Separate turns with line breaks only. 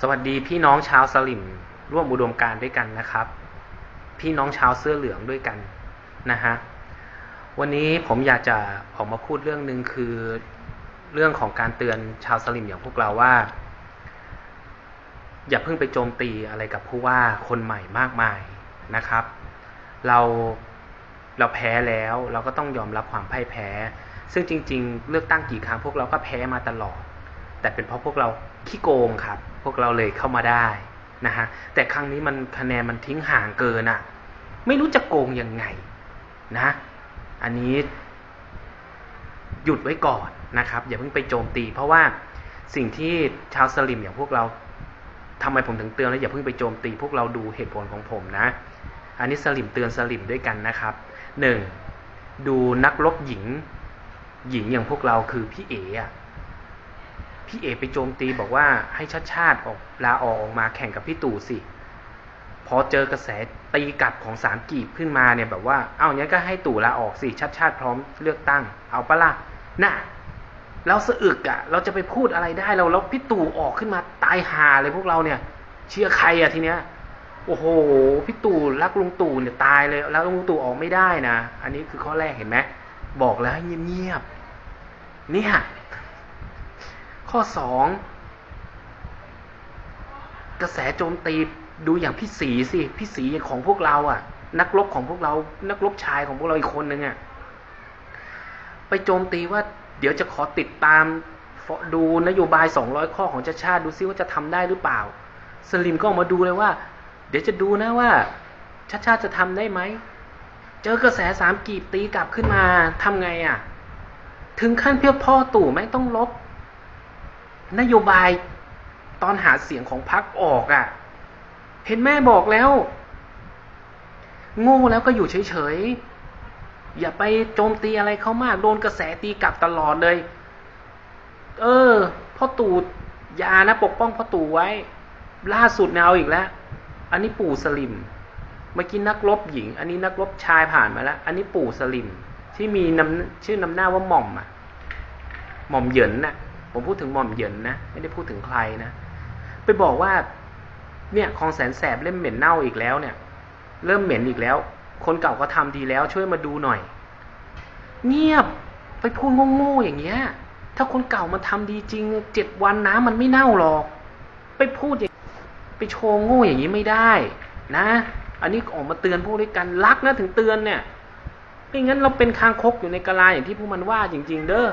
สวัสดีพี่น้องชาวสลิมร่วมอุดมการด้วยกันนะครับ พี่น้องชาวเสื้อเหลืองด้วยกันนะฮะวันนี้ผมอยากจะออกมาพูดเรื่องหนึ่งคือเรื่องของการเตือนชาวสลิมอย่างพวกเราว่า อย่าเพิ่งไปโจมตีอะไรกับผู้ว่าคนใหม่มากมายนะครับ เราเราแพ้แล้วเราก็ต้องยอมรับความพ่ายแพ้ ซึ่งจริง ๆ เลือกตั้งกี่ครั้งพวกเราก็แพ้มาตลอด แต่เป็นเพราะพวกเราขี้โกงครับ พวกเราเลยเข้ามาได้นะฮะแต่ครั้งนี้มันคะแนนมันทิ้งห่างเกินอะ่ะ ไม่รู้จะโกงยังไงนะ อันนี้หยุดไว้ก่อนนะครับ อย่าเพิ่งไปโจมตี เพราะว่าสิ่งที่ชาวสลิมอย่างพวกเราทำไมผมถึงเตือนแล้วอย่าเพิ่งไปโจมตี พวกเราดูเหตุผลของผมนะ อันนี้สลิมเตือนสลิมด้วยกันนะครับหนึ่งดูนักรบหญิง หญิงอย่างพวกเราคือพี่เอ๋อะ พี่เอกไปโจมตีบอกว่าให้ชาติชาติออกลาออกออกมาแข่งกับพี่ตู่สิ พอเจอกระแสตีกลับของสามกีบขึ้นมาเนี่ยแบบว่า เอาเนี้ก็ให้ตู่ลาออกสิชาติชาติพร้อมเลือกตั้ง เอาปะล่ะน่ะเราสะอึกอะ่ะ เราจะไปพูดอะไรได้เราแล้วพี่ตู่ออกขึ้นมาตายหาเลยพวกเราเนี่ย เชื่อใครอะทีเนี้ยโอ้โหพี่ตู่รักลุงตู่เนี่ยตายเลยแล้วลุงตู่ออกไม่ได้นะ อันนี้คือข้อแรกเห็นไหมบอกแล้วให้เงียบๆเนี่ย ข้อสองกระแสโจมตีดูอย่างพี่สีสิพี่สีของพวกเราอะ่ะ นักรบของพวกเรา นักรบชายของพวกเราอีกคนนึงอะ่ะ ไปโจมตีว่า เดี๋ยวจะขอติดตามดูนโยบายสองร้อยข้อของชาติชาติดูซิว่าจะทำได้หรือเปล่า สลิมก็ออกมาดูเลยว่า เดี๋ยวจะดูนะว่า ชาติชาติจะทำได้ไหม เจอกระแสสามกีบตีกลับขึ้นมาทำไงอะ่ะ ถึงขั้นเพียพ่อตู่ไม่ต้องลบ นโยบายตอนหาเสียงของพรรคออกอะ่ะ เห็นแม่บอกแล้ว โง่แล้วก็อยู่เฉยๆ อย่าไปโจมตีอะไรเขามาก โดนกระแสตีกลับตลอดเลย เออพ่อตู่ยานะปกป้องพ่อตู่ไว้ ล่าสุดเนี่ยเอาอีกแล้ว อันนี้ปู่สลิมเมื่อกี้นักรบหญิง อันนี้นักรบชายผ่านมาแล้ว อันนี้ปู่สลิมที่มีนำชื่อนำหน้าว่าหม่อมอะหม่อมเหยินน่ะ ผมพูดถึงหม่อมเหยินนะ ไม่ได้พูดถึงใครนะ ไปบอกว่า เนี่ยคลองแสนแสบเล่มเหม็นเน่าอีกแล้วเนี่ย เริ่มเหม็นอีกแล้ว คนเก่าก็ทำดีแล้ว ช่วยมาดูหน่อย เงียบไปพูดโง่ๆอย่างเงี้ย ถ้าคนเก่ามาทำดีจริงเจ็ดวันน้ำมันไม่เน่าหรอก ไปพูดอย่างไปโชว์โง่อย่างนี้ไม่ได้นะ อันนี้ออกมาเตือนพวกด้วยกันรักนะถึงเตือนเนี่ยไม่งั้นเราเป็นคางคกอยู่ในกะลาอย่างที่พวกมันว่าจริง ๆ เด้อ